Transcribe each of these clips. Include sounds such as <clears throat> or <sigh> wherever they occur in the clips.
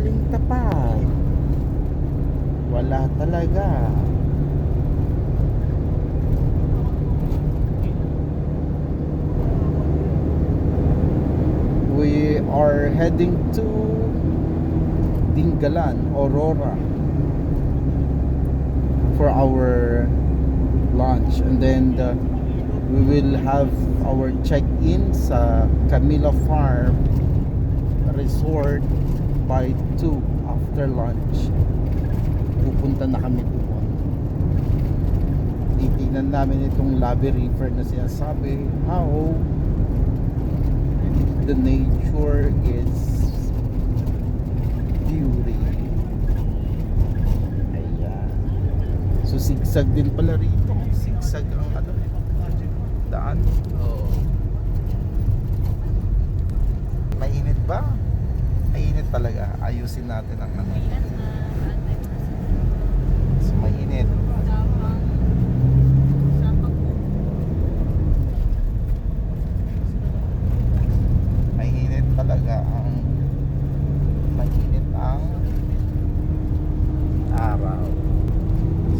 sakaling tapat. Wala talaga. We are heading to Dingalan, Aurora for our lunch and then the, we will have our check-in sa Camila Farm Resort by 2 after lunch. Pupunta na kami doon. Titignan namin itong Labi River na sinasabi how the nature is beauty. Ayan. So sigsag din pala rito. Sigsag ang ano daan. Oo. mainit ba? Mainit talaga. Ayusin natin ang ano so mainit mainit talaga ang mainit ang araw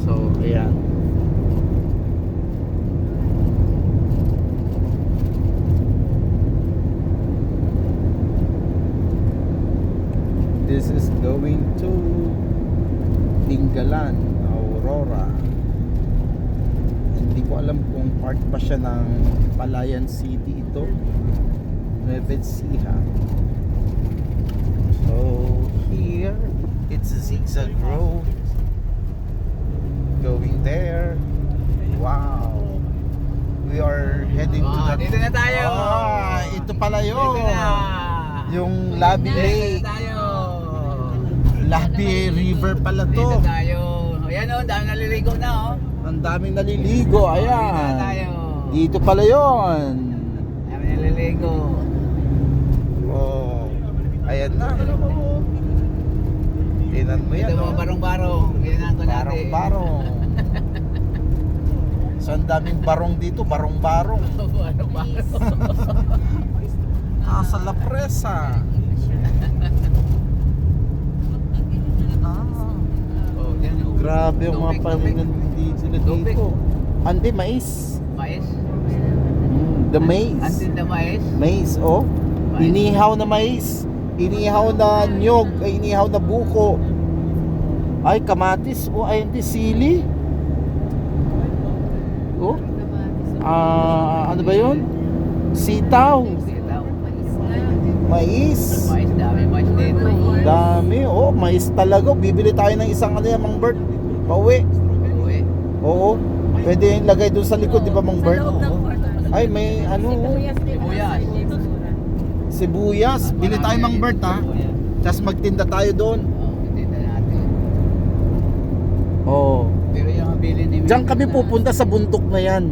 so ayan this is going to Tinggalan, Aurora. Hindi ko alam kung part pa siya ng Palayan City ito. Nueva Ecija. So here it's a zigzag road. Going there. Wow. We are heading to Ah, the dito na tayo. ah, ito pala yun. yung Dito Lake Labi River pala Dito to tayo. Ayan o, dami naliligo na oh. ang daming naliligo Dito na ayan tayo. dito pala yon Dami naliligo. oh ayan na tinan mo yan Ito mga oh. barong-barong. Ginanaan ko natin. barong-barong <laughs> so ang daming barong dito barong-barong <laughs> Barong-barong. <laughs> nasa La Presa ah, Oh, yan oh. Grabe ang mga Tubig, paminan dito sila Tubig. dito andi mais Mais. Mm, the maize Andin na mais. Mais, oh. Mais. Inihaw na mais. Inihaw na nyog. Ay, inihaw na buko. Ay, kamatis. Oh, ay, hindi. Sili. Oh. Ah, ano ba yun? Sitaw. Mais. Mais, dami mais dito. Dami. Oh, mais talaga. Bibili tayo ng isang ano yan, Mang Bert. Pauwi. Uwi. Oo. Pwede yung lagay doon sa likod, di ba, Mang Bert? loob ng Ay, may ano. oh. Sibuyas. Sibuyas. Bili tayo, Mang Bert, ha? Sibuyas. Tapos magtinda tayo doon. Oh. Oo. Pero yung mabili ni Diyan kami pupunta sa bundok na yan.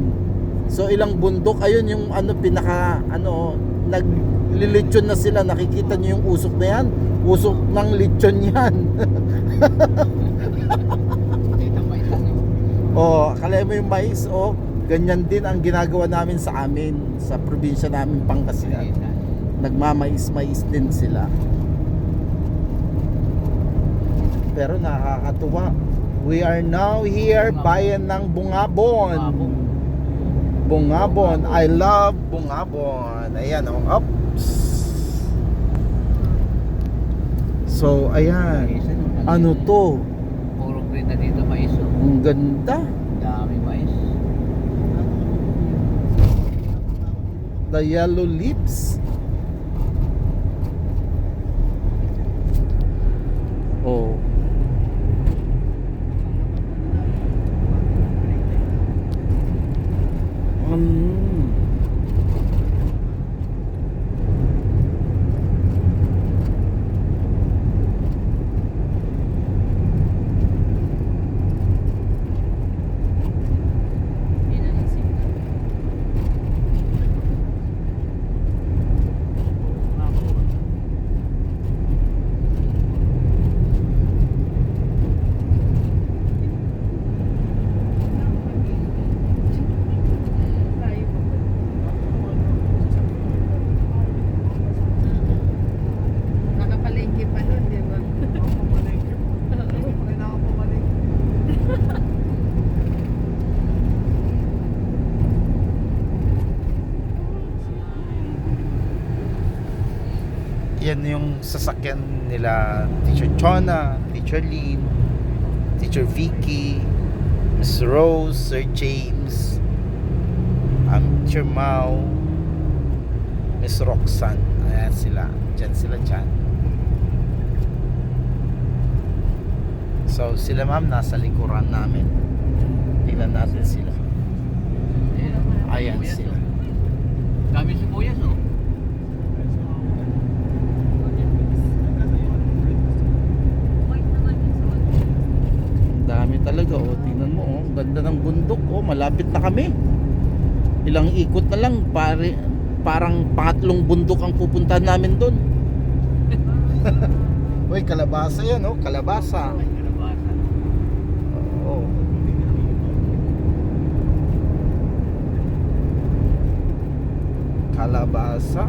So ilang bundok, ayun yung ano pinaka ano naglilitsyon na sila. Nakikita niyo yung usok na yan. Usok ng litsyon yan. <laughs> Oh, akala mo yung mais, oh. Ganyan din ang ginagawa namin sa amin sa probinsya namin Pangasinan. Nagmamais-mais din sila. Pero nakakatuwa. We are now here bayan ng Bungabon. Bungabon. I love Bungabon. Ayan, oh. Ups. So, ayan. Ano to? Puro green na dito mais. oh. Ang ganda. Dami mais. The yellow lips. Oh. Ayan yung sasakyan nila Teacher Chona, Teacher Lynn, Teacher Vicky, Miss Rose, Sir James, um, Teacher Mau, Miss Roxanne. Ayan sila. Diyan sila dyan. So sila ma'am nasa likuran namin. Tingnan natin sila. Ayan sila. Dami sibuyas oh. Dami talaga oh. Tingnan mo oh. Ganda ng bundok oh. Malapit na kami. Ilang ikot na lang pare parang pangatlong bundok ang pupuntahan namin doon. <laughs> Uy, kalabasa yan oh. Kalabasa. Oo. Kalabasa.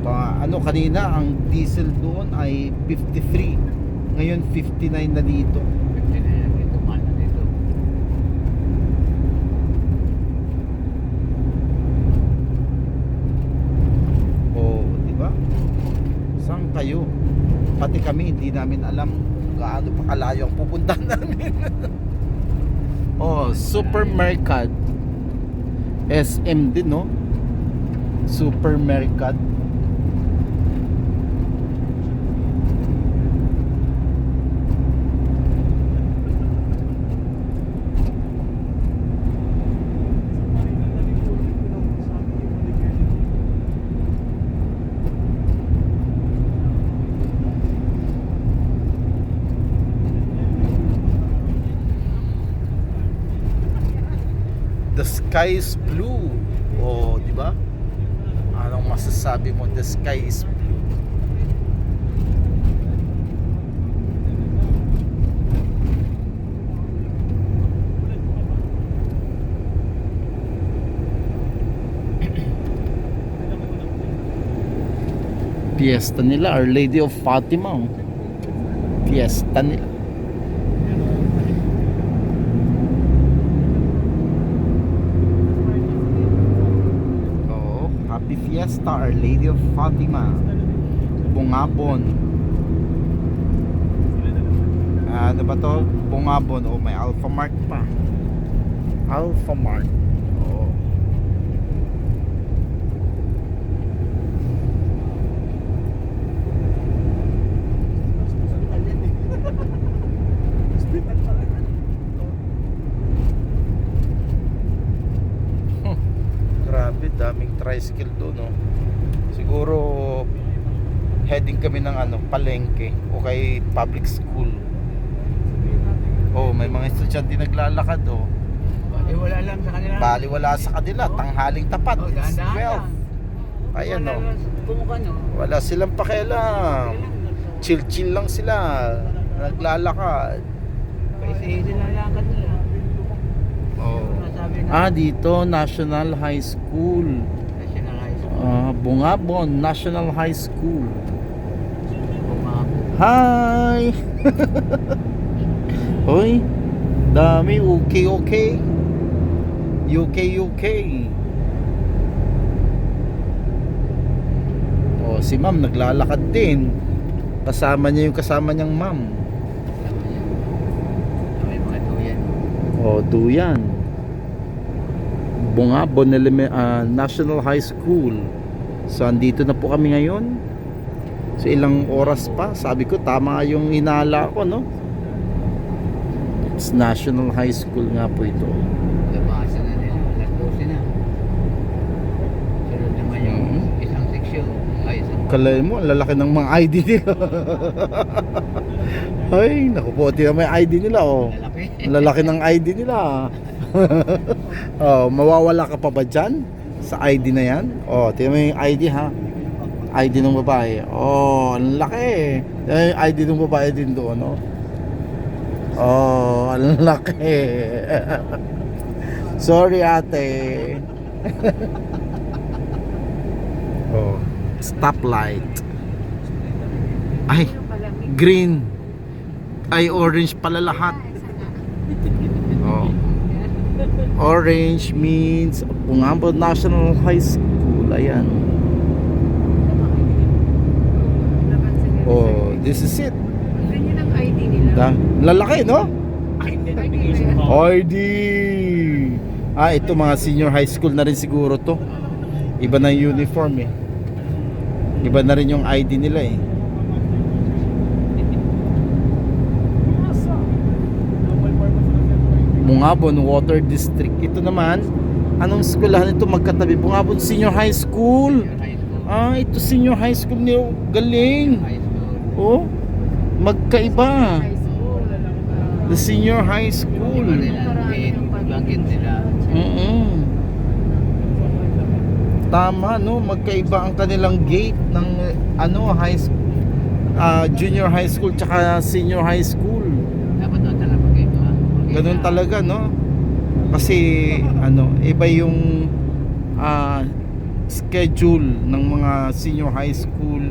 Pa, ano kanina ang diesel doon ay 53. Ngayon 59 na dito. 50 na dito. Oh, di ba? Saan kayo? Pati kami hindi namin alam gaano pa kalayo ang pupuntahan <laughs> namin. oh, supermarket. SM din, no? Supermarket. The sky is blue. Oh, di ba? Anong masasabi mo? The sky is blue. <clears throat> Fiesta nila, Our Lady of Fatima. oh. Fiesta nila. Oo, Our Lady of Fatima. Bungabon. Ah, Ano ba to? Bungabon. Oh, may Alpha Mart pa. Alpha Mart. Oo. Grabe, tricycle doon, no. Siguro heading kami ng ano, palengke o kay public school. Oh, may mga estudyante naglalakad, oh. Bali, wala lang sa kanila. Bali wala sa kanila, tanghaling tapat. Oh, It's dahan-dahan 12. lang. Ayan, Wala oh. lang sa Pumukan, no? Wala silang pakialam. Chill-chill lang sila. Naglalakad. Paisa-isa lang lakad nila. Oh. Ah, dito, National High School. Ah, Bungabon National High School. Hi! <laughs> Hoy, dami UK UK. UK UK. Oh, si ma'am naglalakad din. Kasama niya yung kasama niyang ma'am. May mga duyan. Oh, duyan. Bungabon Eleme- ah, National High School. So, andito na po kami ngayon. So, ilang oras pa. Sabi ko, tama yung inala ko, no? It's National High School nga po ito. Labasa na nila. Alas 12 na. Sunod naman yung Mhm. isang seksyon. Ay, isang Kalay mo, ang lalaki ng mga ID nila. <laughs> Ay, naku po, mo yung ID nila, oh. lalaki. Ang lalaki ng ID nila. <laughs> oh, mawawala ka pa ba dyan? Sa ID na yan? Oh, tingnan mo yung ID ha. ID ng babae. Oh, ang laki. Yung ID ng babae din doon, no? Oh, ang laki. <laughs> Sorry, ate. <laughs> oh, stoplight. Ay, green. Ay, orange pala lahat. Orange means Bungambon National High School. Ayan. Oh, this is it. Ganyan ang ID nila. Lalaki, no? ID! Ah, ito mga senior high school na rin siguro to. Iba na yung uniform eh. Iba na rin yung ID nila eh. Bungabon Water District. Ito naman, anong eskwelahan ito magkatabi? Bungabon Senior High School. Your high school. Ah, ito senior high school niyo. Galing. Oh, magkaiba. The senior high school. Mm-mm. Tama no, magkaiba ang kanilang gate ng ano high school, junior high school tsaka senior high school. Dapat doon talaga kayo ba? Ganun talaga no. Kasi ano, iba yung ah, schedule ng mga senior high school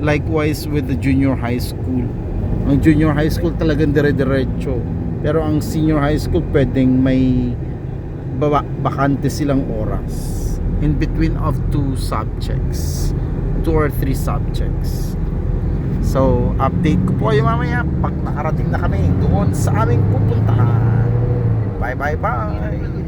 likewise with the junior high school. Ang junior high school talagang dire-diretso. Pero ang senior high school pwedeng may baba, bakante silang oras in between of two subjects. Two or three subjects. So, update ko po kayo mamaya pag nakarating na kami doon sa aming pupuntahan. Bye bye bye!